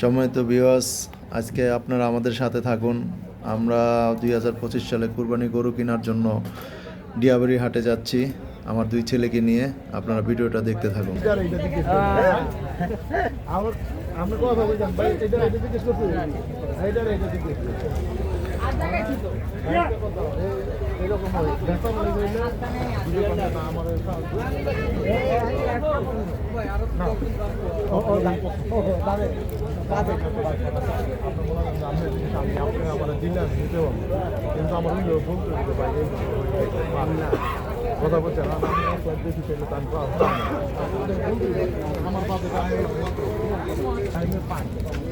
সময়ত বিওয়াস আজকে আপনারা আমাদের সাথে থাকুন। আমরা দুই হাজার পঁচিশ সালে কুরবানি গরু কেনার জন্য ডিয়াবাড়ি হাটে যাচ্ছি, আমার দুই ছেলেকে নিয়ে। আপনারা ভিডিওটা দেখতে থাকুন। আমরা কথা বলতাম ভাই এটা এটা জিজ্ঞেস করছি এইটা এটা জিজ্ঞেস এরকম হয় দেখা মনে হইলে ভিডিও করতে না আমার না ও ও দাম ও দামে দামে আমি আপনি আমার দিলে আমি নিতে পারব কিন্তু আমার হবে ভাই আমি না কথা বলছে না আমি দেখি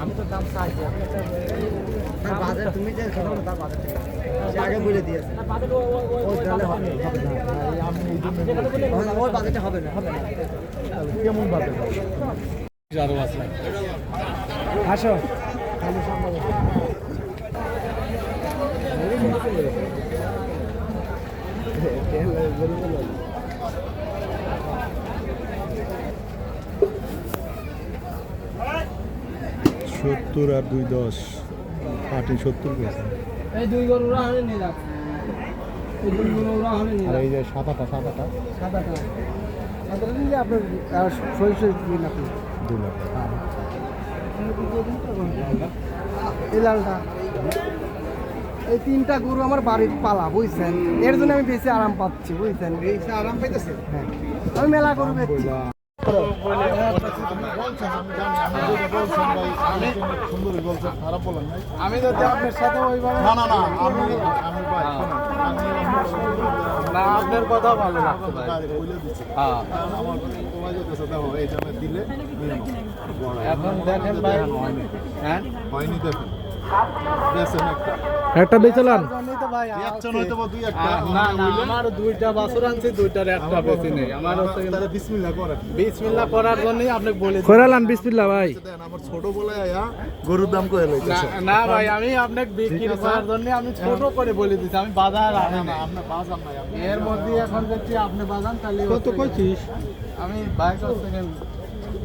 আমি তো দাম বাজার তুমি যে খেলো তার বাজার সে আগে বলে দিয়েছে ওই তাহলে হবে না আমি এই হবে না, বাজেটে হবে না হবে না। কেমন বাজে আসো। সত্তর আর দুই দশ আটি সত্তর পেয়েছে এই দুই গরু নিয়ে যাক এই দুই গরু রাহানে নিয়ে আর এই যে সাদাটা সাদাটা? সাদাটা। সাদাটা নিলে আপনার আর সই সই দিন আপনি। দু লাখ এই লালটা। এই তিনটা গরু আমার বাড়ির পালা বুঝছেন? এর জন্য আমি বেশি আরাম পাচ্ছি বুঝছেন? বেশি আরাম পাইতেছে? হ্যাঁ। আমি মেলা গরু বেচছি। আমি যদি আপনার সাথে ওইভাবে না না না আমি না আপনার কথা ভালো দিচ্ছি হ্যাঁ। এখন দেখেন ভাই। হয়নি। হ্যাঁ? দেখেন। একটা একটা বেচালান তো ভাই একজন হয়তো বা দুই একটা। না না আমার দুইটা বাছুর আনছি দুইটার একটা বেশি নেই। আমার হচ্ছে তাহলে বিসমিল্লাহ করেন বিসমিল্লাহ করার জন্যই আপনি বলে করালাম বিসমিল্লা ভাই। আমার ছোট বলে গরুর দাম কয়ে না ভাই আমি আপনাকে বিক্রি করার জন্য আমি ছোট করে বলে দিচ্ছি আমি বাজার আনি না আপনার বাজার নাই। এর মধ্যে এখন আপনি বাজান তাহলে কত হচ্ছে- কইছিস? আমি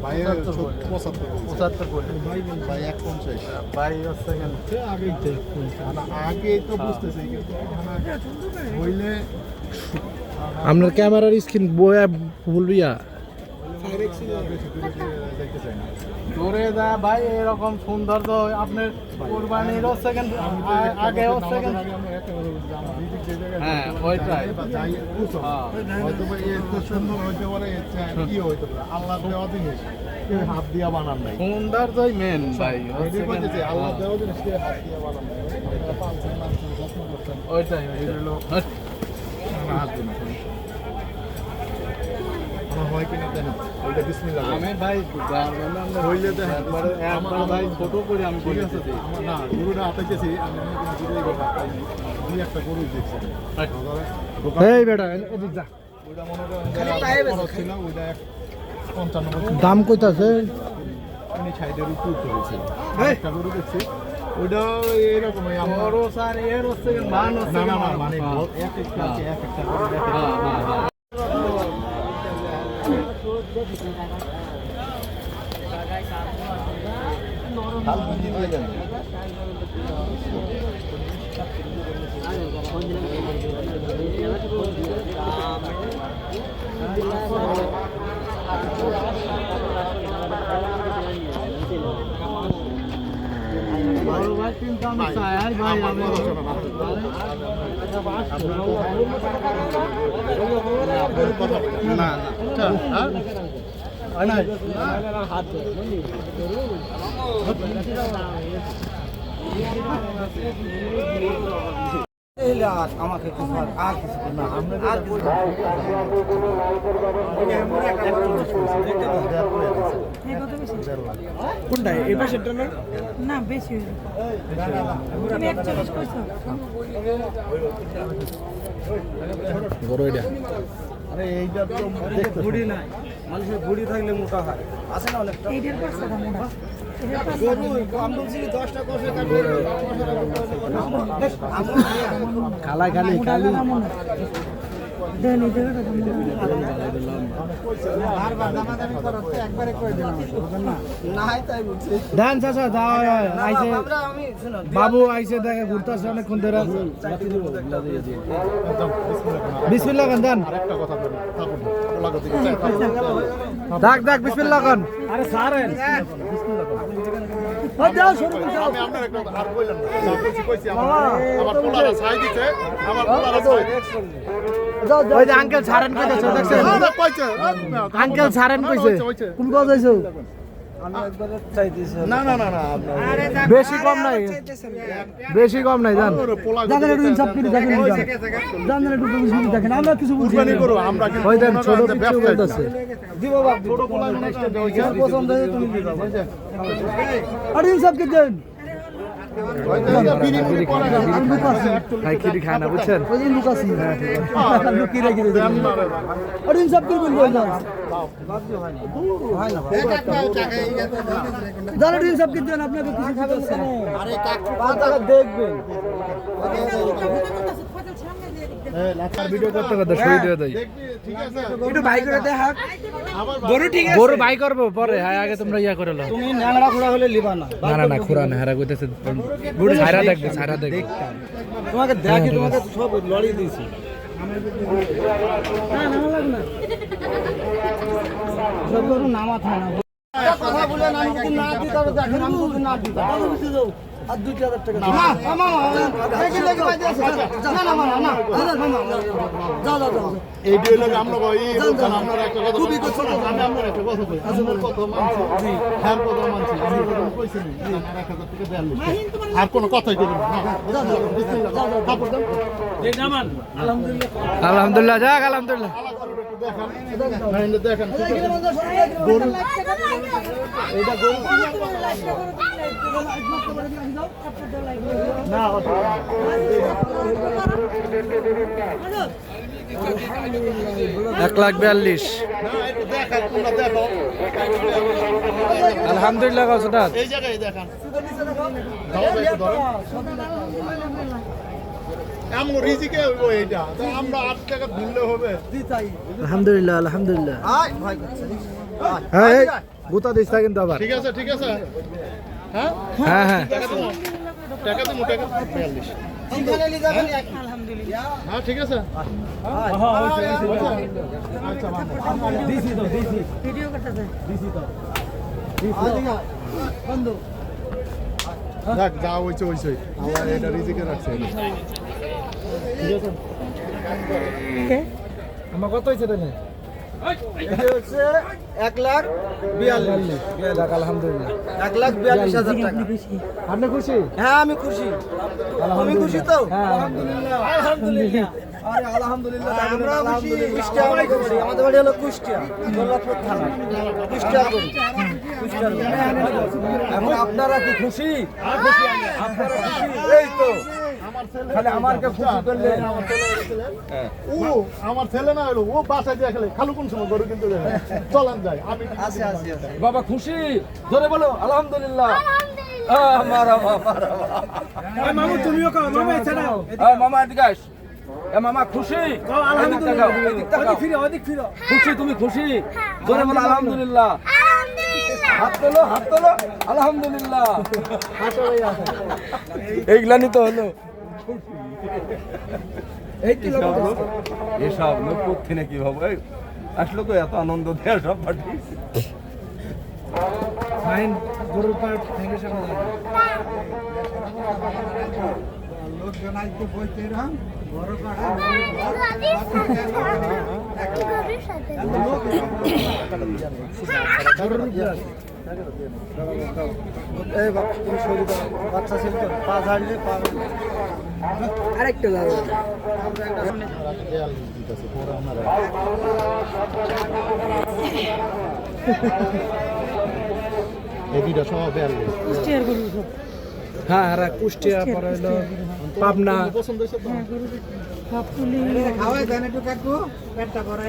পঁচাত্তর পঁচাত্তর বলি ভাই এক পঞ্চাশ। ভাই হচ্ছে আগেই তো বুঝতেছি কিন্তু হইলে আপনার ক্যামেরার স্ক্রিন বয়া ভুলবিয়া দেখতে চাই না। ধরে যা ভাই, এরকম সুন্দর তো আপনার কোরবানির হচ্ছে কিন্তু আ- আগে হ্যাঁ ওইটাই। হ্যাঁ। হয়তো বা এত সুন্দর হইতে পারে এর চেয়ে কি হইতে পারে আল্লাহ দেওয়া জিনিস হাত দিয়া বানান নাই মেন ভাই হচ্ছে হ্যাঁ, হয় কিনা দেখেন ওইটা বিসমিল্লাহ বলেন। আমি ভাই হইলে দেখেন একবারে একবার ভাই ছোট করে আমি ঠিক বলে আছে না গরুটা হাতাইতেছি আমি করি গরুই কথা হাতাইনি। দুই একটা গরু দেখছি। আমি। দোকান- এই বেটা এদিক যা। ওইটা মনে করেন ওইটা পঞ্চান্ন দাম কইতাছে? উনি সাইডের উপর করেছে একটা গরু দেখছি। ওইটা এরকমই আমার বড় স্যার এর হচ্ছে মান হচ্ছে মানে। হ্যাঁ, এক একটা এক একটা গরু হ্যাঁ, হ্যাঁ, হ্যাঁ। ভাই কিন্তু আমি চাই আর আমাকে কিছু আর আর কিছু না। আর কোনটা? এই পাশেরটা না? না বেশি হয়ে তুমি একচল্লিশ কইছো বড় এটা। আরে এইটা তো বুড়ি নাই। মানুষের বুড়ি থাকলে মোটা হয়। আছে না অনেকটা? এইটার বলছি দশটা কষে কাটবে খালি খালি। ধান চাচা যাও আইছে। আমরা আমি শুনো বাবু আইছে দেখে ঘুরতেছে অনেকক্ষণ ধরে। বিসমিল্লাহ খান দিকে। ডাক ডাক বিসমিল্লাহ খান। আরে সারেন। আঙ্কেল ছাড়েন কইছে। আঙ্কেল ছাড়েন কইছে। কোন কথা না না না না বেশি কম নাই। বেশি কম নাই জান। পোলা দেখেন একটু ইনসাফ করে দেখেন জানেন একটু বুঝি দেখেন আমরা কিছু বুঝি কুরবানি করো আমরা দেন ছোট ব্যবসায়ী বলতেছে দিব বাপ ছোট পোলা মনে করেন যে ওই যে- পছন্দ হয় তুমি দিবা আর ইনসাফ কে দেন? ভাই খিরি খায় না বুঝছেন ওই দিন লুকাছি লুকি রেখে দিয়েছি দেন না রে ভাই। আর ইনসাফ করে বলব না দাঁড়া ইনসাফ কে দেন আপনাকে কিছু খাবেন আরে পাঁচ টাকা দেখবেন ভিডিও করতে করতে শুয়ে দিয়ে দেয় ঠিক আছে একটু করে গরু ঠিক গরু বাই করব পরে হ্যাঁ আগে তোমরা ইয়া করে তুমি ন্যাংরা হলে লিবা না না না হারা কইতেছে ছাইরা দেখবে ছাইরা দেখবে তোমাকে দেখি তোমাকে সব লড়িয়ে দিয়েছি। নামা থাকে কথা বলে আমি যদি না দিই তবে দেখেন আমি যদি না দিই আর হাজার টাকা আমরা একটা কথা খুবই কথা আমি আপনার একটা কথা কই আপনার কথা মানছি। হ্যাঁ কথা মানছি। আমি কথা কইছি এক হাজার টাকা দেন আর কোনো কথাই করি আলহামদুলিল্লাহ যাক আলহামদুলিল্লাহ। দেখেন দেখেন গরু এটা গরু না এক লাখ বিয়াল্লিশ না একটু দেখেন তোমরা আলহামদুলিল্লাহ এই জায়গায় দেখেন এমন রিজিকে হইব এইটা তো আমরা আট টাকা দিলে হবে। আলহামদুলিল্লাহ আলহামদুলিল্লাহ। হ্যাঁ এই দিস না কিন্তু আবার। ঠিক আছে ঠিক আছে। হ্যাঁ? হ্যাঁ হ্যাঁ। টাকা টাকা বিয়াল্লিশ। হ্যাঁ ঠিক আছে। আচ্ছা। ভিডিও করতেছে। বন্ধু। যাক যা হইছে হইছে আমার এটা রিজিকে রাখছে। আমার কত হয়েছে তাহলে? এক লাখ বিয়াল্লিশ। আলহামদুলিল্লাহ। এক লাখ বিয়াল্লিশ হাজার টাকা। আপনি খুশি? হ্যাঁ আমি খুশি। তুমি খুশি তো? হ্যাঁ আলহামদুলিল্লাহ। আলহামদুলিল্লাহ। আরে আলহামদুলিল্লাহ আমরা খুশি। কুষ্টিয়া আমাদের বাড়ি আমাদের বাড়ি হলো কুষ্টিয়া। গোল্লাপুর থানা। কুষ্টিয়া গরু। কুষ্টিয়ার গরু। এখন আপনারা কি খুশি? আপনারা খুশি? এই তো। খালি আমারকে খুশি করলে ও আমার ছেলে না হলো ও বাসায় দিয়ে খেলে। খালু কোন সময় গরু কিন্তু চলান যায় আমি আছে আছে আছে বাবা খুশি? জোরে বলো আলহামদুলিল্লাহ। মামা এদিকে আস। মামা খুশি। খুশি তুমি খুশি? জোরে বলো আলহামদুলিল্লাহ। হাত তোলো হাত তোলো। আলহামদুলিল্লাহ। এইগুলানি তো হলো। এই কি লোক? এসব লোক করতে নাকি ভাবো? এই, আসলো তো এত আনন্দ দেয় সব পার্টি? ফাইন গরুর পার ভেঙে সামনে এই তুমি সরি বাচ্চা ছিল তো পা ঝাড়লে পা আরেকটা দাও এই দুইটা সব কুষ্টিয়ার গরু সব হ্যাঁ হ্যাঁ কুষ্টিয়া পরে হলো পাবনা পছন্দ হয়েছে তো সব তুলি খাওয়াই দেন একটু কাকু পেটটা করে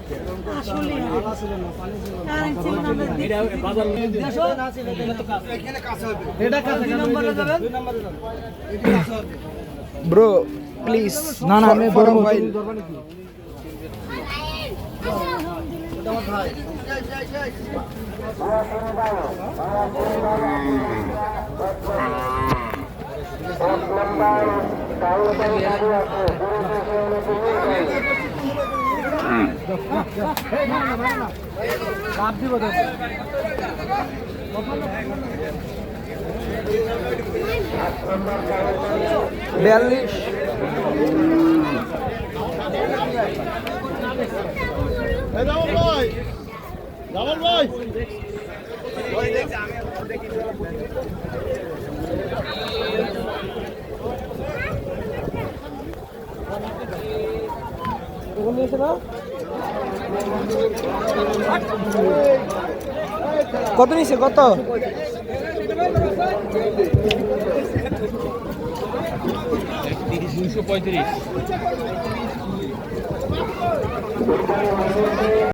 ব্রো প্লিজ না না আমি বড় মোবাইল আমার ভাই বিয়াল্লিশ। এই জামাল ভাই জামাল ভাই কত? নিছে কত